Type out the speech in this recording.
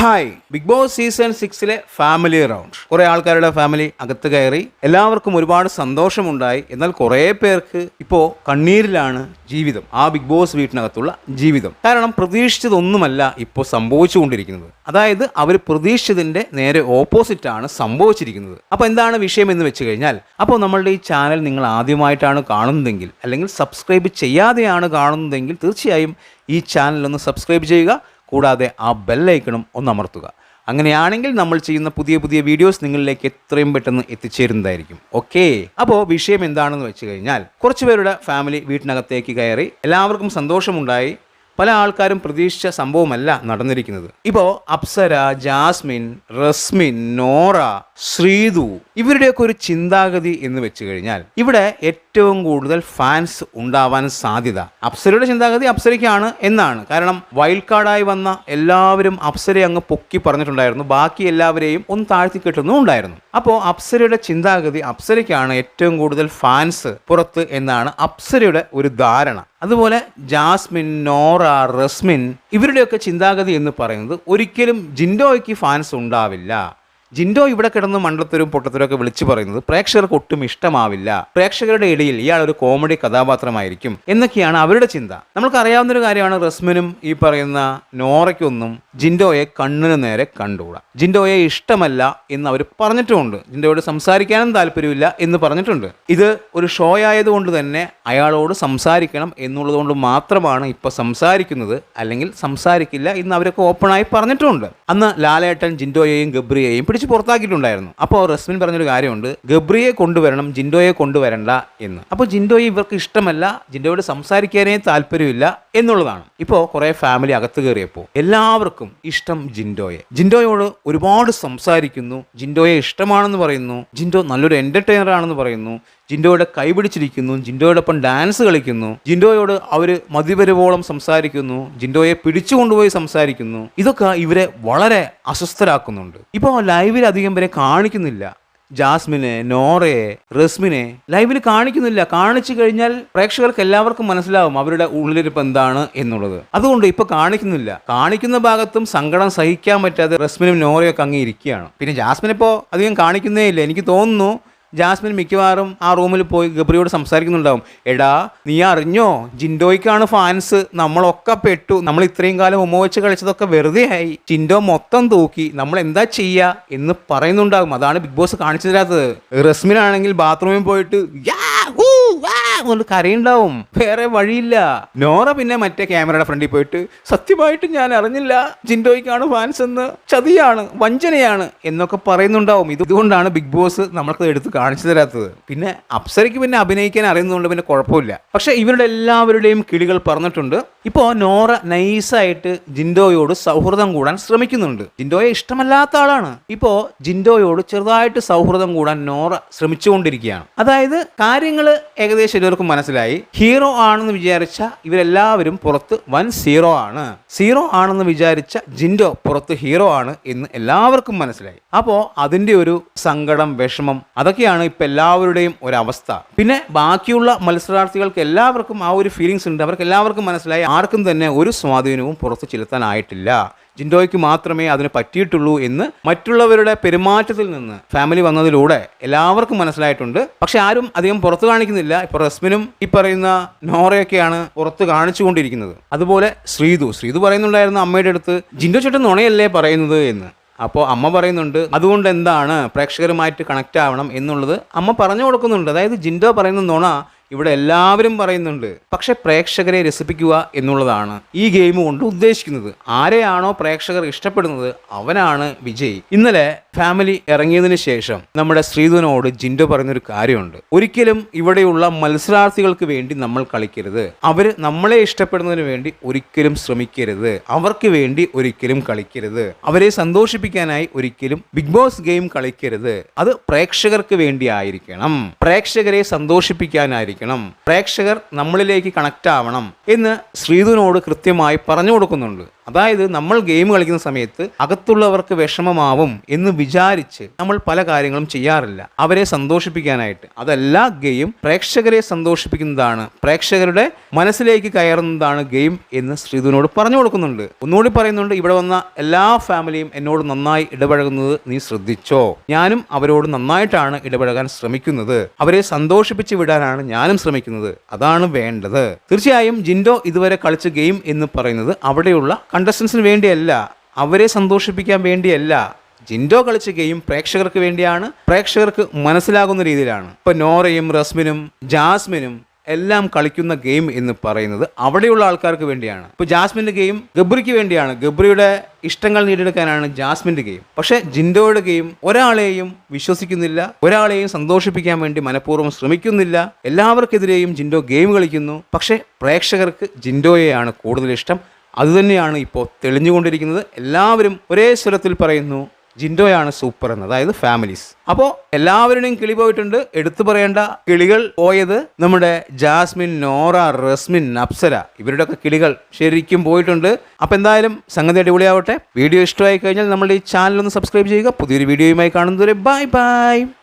Hi big boss season സിക്സിലെ family round കുറെ ആൾക്കാരുടെ ഫാമിലി അകത്ത് കയറി. എല്ലാവർക്കും ഒരുപാട് സന്തോഷമുണ്ടായി. എന്നാൽ കുറേ പേർക്ക് ഇപ്പോൾ കണ്ണീരിലാണ് ജീവിതം. ആ ബിഗ് ബോസ് വീട്ടിനകത്തുള്ള ജീവിതം. കാരണം പ്രതീക്ഷിച്ചതൊന്നുമല്ല ഇപ്പോൾ സംഭവിച്ചുകൊണ്ടിരിക്കുന്നത്. അതായത് അവർ പ്രതീക്ഷിച്ചതിന്റെ നേരെ ഓപ്പോസിറ്റ് ആണ് സംഭവിച്ചിരിക്കുന്നത്. അപ്പോൾ എന്താണ് വിഷയം എന്ന് വെച്ച് കഴിഞ്ഞാൽ അപ്പോൾ നമ്മളുടെ ഈ ചാനൽ നിങ്ങൾ ആദ്യമായിട്ടാണ് കാണുന്നതെങ്കിൽ അല്ലെങ്കിൽ സബ്സ്ക്രൈബ് ചെയ്യാതെയാണ് കാണുന്നതെങ്കിൽ തീർച്ചയായും ഈ ചാനൽ ഒന്ന് സബ്സ്ക്രൈബ് ചെയ്യുക. കൂടാതെ ആ ബെല്ലൈക്കണും ഒന്ന് അമർത്തുക. അങ്ങനെയാണെങ്കിൽ നമ്മൾ ചെയ്യുന്ന പുതിയ പുതിയ വീഡിയോസ് നിങ്ങളിലേക്ക് എത്രയും പെട്ടെന്ന് എത്തിച്ചേരുന്നതായിരിക്കും. ഓക്കെ? അപ്പോൾ വിഷയം എന്താണെന്ന് വെച്ച് കഴിഞ്ഞാൽ കുറച്ച് പേരുടെ ഫാമിലി വീട്ടിനകത്തേക്ക് കയറി എല്ലാവർക്കും സന്തോഷമുണ്ടായി. പല ആൾക്കാരും പ്രതീക്ഷിച്ച സംഭവമല്ല നടന്നിരിക്കുന്നത്. ഇപ്പോൾ അപ്സര ജാസ്മിൻ റസ്മിൻ നോറ ശ്രീതു ഇവരുടെയൊക്കെ ഒരു ചിന്താഗതി എന്ന് വെച്ച് കഴിഞ്ഞാൽ ഇവിടെ ഏറ്റവും കൂടുതൽ ഫാൻസ് ഉണ്ടാവാൻ സാധ്യത അപ്സരയുടെ ചിന്താഗതി അപ്സരയ്ക്കാണ് എന്നാണ്. കാരണം വൈൽഡ് കാർഡായി വന്ന എല്ലാവരും അപ്സരയെ അങ്ങ് പൊക്കി പറഞ്ഞിട്ടുണ്ടായിരുന്നു. ബാക്കി എല്ലാവരെയും ഒന്ന് താഴ്ത്തി കിട്ടുന്നു ഉണ്ടായിരുന്നു. അപ്പോൾ അപ്സരയുടെ ചിന്താഗതി അപ്സരയ്ക്കാണ് ഏറ്റവും കൂടുതൽ ഫാൻസ് പുറത്ത് എന്നാണ് അപ്സരയുടെ ഒരു ധാരണ. അതുപോലെ ജാസ്മിൻ നോറ റസ്മിൻ ഇവരുടെയൊക്കെ ചിന്താഗതി എന്ന് പറയുന്നത് ഒരിക്കലും ജിൻഡോയ്ക്ക് ഫാൻസ് ഉണ്ടാവില്ല. ജിൻഡോ ഇവിടെ കിടന്ന് മണ്ടത്തരും പൊട്ടത്തരും ഒക്കെ വിളിച്ചു പറയുന്നത് പ്രേക്ഷകർക്ക് ഒട്ടും ഇഷ്ടമാവില്ല. പ്രേക്ഷകരുടെ ഇടയിൽ ഇയാൾ ഒരു കോമഡി കഥാപാത്രമായിരിക്കും എന്നൊക്കെയാണ് അവരുടെ ചിന്ത. നമുക്ക് അറിയാവുന്ന ഒരു കാര്യമാണ് റസ്മിനും ഈ പറയുന്ന നോറയ്ക്കൊന്നും ജിൻഡോയെ കണ്ണിന് നേരെ കണ്ടുകൂടാ. ജിൻഡോയെ ഇഷ്ടമല്ല എന്ന് അവർ പറഞ്ഞിട്ടുമുണ്ട്. ജിൻഡോയോട് സംസാരിക്കാനും താല്പര്യമില്ല എന്ന് പറഞ്ഞിട്ടുണ്ട്. ഇത് ഒരു ഷോ ആയതുകൊണ്ട് തന്നെ അയാളോട് സംസാരിക്കണം എന്നുള്ളതുകൊണ്ട് മാത്രമാണ് ഇപ്പോൾ സംസാരിക്കുന്നത്. അല്ലെങ്കിൽ സംസാരിക്കില്ല എന്ന് അവരൊക്കെ ഓപ്പണായി പറഞ്ഞിട്ടുമുണ്ട് അന്ന് ലാലേട്ടൻ ജിൻഡോയെയും ഗബ്രിയെയും പിടിച്ച് പുറത്താക്കിയിട്ടുണ്ടായിരുന്നു. അപ്പോൾ റസ്മിൻ പറഞ്ഞൊരു കാര്യമുണ്ട്. ഗബ്രിയെ കൊണ്ടുവരണം ജിൻഡോയെ കൊണ്ടുവരണ്ട എന്ന്. അപ്പോൾ ജിൻഡോയെ ഇവർക്ക് ഇഷ്ടമല്ല. ജിൻഡോയോട് സംസാരിക്കാനേ താല്പര്യമില്ല. എന്നുള്ളതാണ്. ഇപ്പോൾ കുറേ ഫാമിലി അകത്ത് കയറിയപ്പോൾ എല്ലാവർക്കും ഇഷ്ടം ജിൻഡോയെ. ജിൻഡോയോട് ഒരുപാട് സംസാരിക്കുന്നു. ജിൻഡോയെ ഇഷ്ടമാണെന്ന് പറയുന്നു. ജിൻഡോ നല്ലൊരു എന്റർടൈനർ ആണെന്ന് പറയുന്നു. ജിൻഡോയുടെ കൈപിടിച്ചിരിക്കുന്നു ജിൻഡോയോടൊപ്പം ഡാൻസ് കളിക്കുന്നു. ജിൻഡോയോട് അവർ മതിവരുവോളം സംസാരിക്കുന്നു. ജിൻഡോയെ പിടിച്ചു കൊണ്ടുപോയി സംസാരിക്കുന്നു. ഇതൊക്കെ ഇവരെ വളരെ അസ്വസ്ഥരാക്കുന്നുണ്ട്. ഇപ്പോൾ ലൈവിൽ അധികം വരെ കാണിക്കുന്നില്ല. ജാസ്മിനെ നോറയെ റസ്മിനെ ലൈവിൽ കാണിക്കുന്നില്ല. കാണിച്ചു കഴിഞ്ഞാൽ പ്രേക്ഷകർക്ക് എല്ലാവർക്കും മനസ്സിലാവും അവരുടെ ഉള്ളിലിരിപ്പ് എന്താണ് എന്നുള്ളത്. അതുകൊണ്ട് ഇപ്പൊ കാണിക്കുന്നില്ല. കാണിക്കുന്ന ഭാഗത്തും സങ്കടം സഹിക്കാൻ പറ്റാതെ റസ്മിനും നോറയൊക്കെ അങ്ങ് ഇരിക്കുകയാണ്. പിന്നെ ജാസ്മിൻ അധികം കാണിക്കുന്നേ ഇല്ല. എനിക്ക് തോന്നുന്നു ജാസ്മിൻ മിക്കവാറും ആ റൂമിൽ പോയി ഗബ്രിയോട് സംസാരിക്കുന്നുണ്ടാവും. എടാ നീ അറിഞ്ഞോ? ജിൻഡോയ്ക്കാണ് ഫാൻസ് നമ്മളൊക്കെ പെട്ടു. നമ്മൾ ഇത്രയും കാലം ഉമ്മ വെച്ച് കളിച്ചതൊക്കെ വെറുതെ ആയി. ജിൻഡോ മൊത്തം തൂക്കി. നമ്മൾ എന്താ ചെയ്യുക എന്ന് പറയുന്നുണ്ടാകും അതാണ് ബിഗ് ബോസ് കാണിച്ചു തരാത്തത് റസ്മിനാണെങ്കിൽ ബാത്റൂമിൽ പോയിട്ട് യാ ഊ വാ കൊണ്ട് കരയുണ്ടാവും. വേറെ വഴിയില്ല. നോറ പിന്നെ മറ്റേ ക്യാമറയുടെ ഫ്രണ്ടിൽ പോയിട്ട് സത്യമായിട്ട് ഞാൻ അറിഞ്ഞില്ല. ജിൻഡോയ്ക്കാണ് ഫാൻസ് എന്ന്. ചതിയാണ്. വഞ്ചനയാണ്. എന്നൊക്കെ പറയുന്നുണ്ടാവും. ഇത് ഇതുകൊണ്ടാണ് ബിഗ് ബോസ് നമ്മൾക്ക് എടുത്ത് കാണിച്ചു തരാത്തത്. പിന്നെ അപ്സരയ്ക്ക് പിന്നെ അഭിനയിക്കാൻ അറിയുന്നതുകൊണ്ട് പിന്നെ കുഴപ്പമില്ല. പക്ഷെ ഇവരുടെ എല്ലാവരുടെയും കിളികൾ പറഞ്ഞിട്ടുണ്ട്. ഇപ്പോൾ നോറ നൈസായിട്ട് ജിൻഡോയോട് സൗഹൃദം കൂടാൻ ശ്രമിക്കുന്നുണ്ട്. ജിൻഡോയെ ഇഷ്ടമല്ലാത്ത ആളാണ്. ഇപ്പോ ജിൻഡോയോട് ചെറുതായിട്ട് സൗഹൃദം കൂടാൻ നോറ ശ്രമിച്ചുകൊണ്ടിരിക്കുകയാണ്. അതായത് കാര്യങ്ങൾ ഏകദേശം എല്ലാവർക്കും മനസ്സിലായി. ഹീറോ ആണെന്ന് വിചാരിച്ച ഇവരെല്ലാവരും പുറത്ത് വൻ സീറോ ആണ്. സീറോ ആണെന്ന് വിചാരിച്ച ജിൻഡോ പുറത്ത് ഹീറോ ആണ് എന്ന് എല്ലാവർക്കും മനസ്സിലായി. അപ്പോൾ അതിന്റെ ഒരു സങ്കടം വിഷമം അതൊക്കെയാണ് ഇപ്പം എല്ലാവരുടെയും ഒരവസ്ഥ. പിന്നെ ബാക്കിയുള്ള മത്സരാർത്ഥികൾക്ക് എല്ലാവർക്കും ആ ഒരു ഫീലിങ്സ് ഉണ്ട്. അവർക്ക് എല്ലാവർക്കും മനസ്സിലായി. ആർക്കും തന്നെ ഒരു സ്വാധീനവും പുറത്ത് ചെലുത്താനായിട്ടില്ല. ജിൻഡോയ്ക്ക് മാത്രമേ അതിന് പറ്റിയിട്ടുള്ളൂ എന്ന് മറ്റുള്ളവരുടെ പെരുമാറ്റത്തിൽ നിന്ന് ഫാമിലി വന്നതിലൂടെ എല്ലാവർക്കും മനസ്സിലായിട്ടുണ്ട്. പക്ഷെ ആരും അധികം പുറത്തു കാണിക്കുന്നില്ല. ഇപ്പോൾ റസ്മിനും ഈ പറയുന്ന നോറയൊക്കെയാണ് പുറത്ത് കാണിച്ചുകൊണ്ടിരിക്കുന്നത്. അതുപോലെ ശ്രീതു. ശ്രീതു പറയുന്നുണ്ടായിരുന്നു അമ്മയുടെ അടുത്ത് ജിൻഡോ ചേട്ടൻ നുണയല്ലേ പറയുന്നത്? എന്ന്. അപ്പോൾ അമ്മ പറയുന്നുണ്ട് അതുകൊണ്ട് എന്താണ് പ്രേക്ഷകരുമായിട്ട് കണക്റ്റ് ആവണം? എന്നുള്ളത് അമ്മ പറഞ്ഞു കൊടുക്കുന്നുണ്ട്. അതായത് ജിൻഡോ പറയുന്ന നുണ ഇവിടെ എല്ലാവരും പറയുന്നുണ്ട്. പക്ഷെ പ്രേക്ഷകരെ രസിപ്പിക്കുക എന്നുള്ളതാണ് ഈ ഗെയിം കൊണ്ട് ഉദ്ദേശിക്കുന്നത്. ആരെയാണോ പ്രേക്ഷകർ ഇഷ്ടപ്പെടുന്നത് അവനാണ് വിജയ്. ഇന്നലെ ഫാമിലി ഇറങ്ങിയതിന് ശേഷം നമ്മുടെ ശ്രീധുനോട് ജിൻഡോ പറയുന്നൊരു കാര്യമുണ്ട്. ഒരിക്കലും ഇവിടെയുള്ള മത്സരാർത്ഥികൾക്ക് വേണ്ടി നമ്മൾ കളിക്കരുത്. അവർ നമ്മളെ ഇഷ്ടപ്പെടുന്നതിന് വേണ്ടി ഒരിക്കലും ശ്രമിക്കരുത്. അവർക്ക് വേണ്ടി ഒരിക്കലും കളിക്കരുത്. അവരെ സന്തോഷിപ്പിക്കാനായി ഒരിക്കലും ബിഗ് ബോസ് ഗെയിം കളിക്കരുത്. അത് പ്രേക്ഷകർക്ക് വേണ്ടി ആയിരിക്കണം. പ്രേക്ഷകരെ സന്തോഷിപ്പിക്കാനായിരിക്കണം പ്രേക്ഷകർ നമ്മളിലേക്ക് കണക്റ്റ് ആവണം എന്ന് ശ്രീധുവിനോട് കൃത്യമായി പറഞ്ഞു കൊടുക്കുന്നുണ്ട്. അതായത് നമ്മൾ ഗെയിം കളിക്കുന്ന സമയത്ത് അകത്തുള്ളവർക്ക് വിഷമമാവും എന്ന് വിചാരിച്ച് നമ്മൾ പല കാര്യങ്ങളും ചെയ്യാറില്ല. അവരെ സന്തോഷിപ്പിക്കാനായിട്ട്. അതല്ല ഗെയിം പ്രേക്ഷകരെ സന്തോഷിപ്പിക്കുന്നതാണ്. പ്രേക്ഷകരുടെ മനസ്സിലേക്ക് കയറുന്നതാണ് ഗെയിം എന്ന് ശ്രീധുവിനോട് പറഞ്ഞു കൊടുക്കുന്നുണ്ട്. ഒന്നുകൂടി പറയുന്നുണ്ട് ഇവിടെ വന്ന എല്ലാ ഫാമിലിയും എന്നോട് നന്നായി ഇടപഴകുന്നത് നീ ശ്രദ്ധിച്ചോ? ഞാനും അവരോട് നന്നായിട്ടാണ് ഇടപഴകാൻ ശ്രമിക്കുന്നത്. അവരെ സന്തോഷിപ്പിച്ച് വിടാനാണ് ഞാനും ശ്രമിക്കുന്നത്. അതാണ് വേണ്ടത്. തീർച്ചയായും ജിൻഡോ ഇതുവരെ കളിച്ച ഗെയിം എന്ന് പറയുന്നത് അവിടെയുള്ള കണ്ടസ്റ്റൻസിന് വേണ്ടിയല്ല അവരെ സന്തോഷിപ്പിക്കാൻ വേണ്ടിയല്ല ജിൻഡോ കളിച്ച ഗെയിം പ്രേക്ഷകർക്ക് വേണ്ടിയാണ് പ്രേക്ഷകർക്ക് മനസ്സിലാകുന്ന രീതിയിലാണ്. ഇപ്പൊ നോറയും റസ്മിനും ജാസ്മിനും എല്ലാം കളിക്കുന്ന ഗെയിം എന്ന് പറയുന്നത് അവിടെയുള്ള ആൾക്കാർക്ക് വേണ്ടിയാണ്. ഇപ്പോൾ ജാസ്മിന്റെ ഗെയിം ഗബ്രിക്ക് വേണ്ടിയാണ്. ഗബ്രിയുടെ ഇഷ്ടങ്ങൾ നേടിയെടുക്കാനാണ് ജാസ്മിന്റെ ഗെയിം പക്ഷേ ജിൻഡോയുടെ ഗെയിം ഒരാളെയും വിശ്വസിക്കുന്നില്ല ഒരാളെയും സന്തോഷിപ്പിക്കാൻ വേണ്ടി മനഃപൂർവം ശ്രമിക്കുന്നില്ല. എല്ലാവർക്കെതിരെയും ജിൻഡോ ഗെയിം കളിക്കുന്നു. പക്ഷേ പ്രേക്ഷകർക്ക് ജിൻഡോയെയാണ് കൂടുതൽ ഇഷ്ടം. അതുതന്നെയാണ് ഇപ്പോൾ തെളിഞ്ഞുകൊണ്ടിരിക്കുന്നത്. എല്ലാവരും ഒരേ സ്വരത്തിൽ പറയുന്നു ജിൻഡോയാണ് സൂപ്പർ എന്ന്. അതായത് ഫാമിലീസ്. അപ്പോൾ എല്ലാവരുടെയും കിളി പോയിട്ടുണ്ട്. എടുത്തു പറയേണ്ട കിളികൾ പോയത് നമ്മുടെ ജാസ്മിൻ നോറ റസ്മിൻ അപ്സര ഇവരുടെയൊക്കെ കിളികൾ ശരിക്കും പോയിട്ടുണ്ട്. അപ്പോൾ എന്തായാലും സംഗതി അടിപൊളിയാവട്ടെ. വീഡിയോ ഇഷ്ടമായി കഴിഞ്ഞാൽ നമ്മുടെ ഈ ചാനൽ ഒന്ന് സബ്സ്ക്രൈബ് ചെയ്യുക. പുതിയൊരു വീഡിയോയുമായി കാണുന്നതുവരെ ബൈ ബൈ.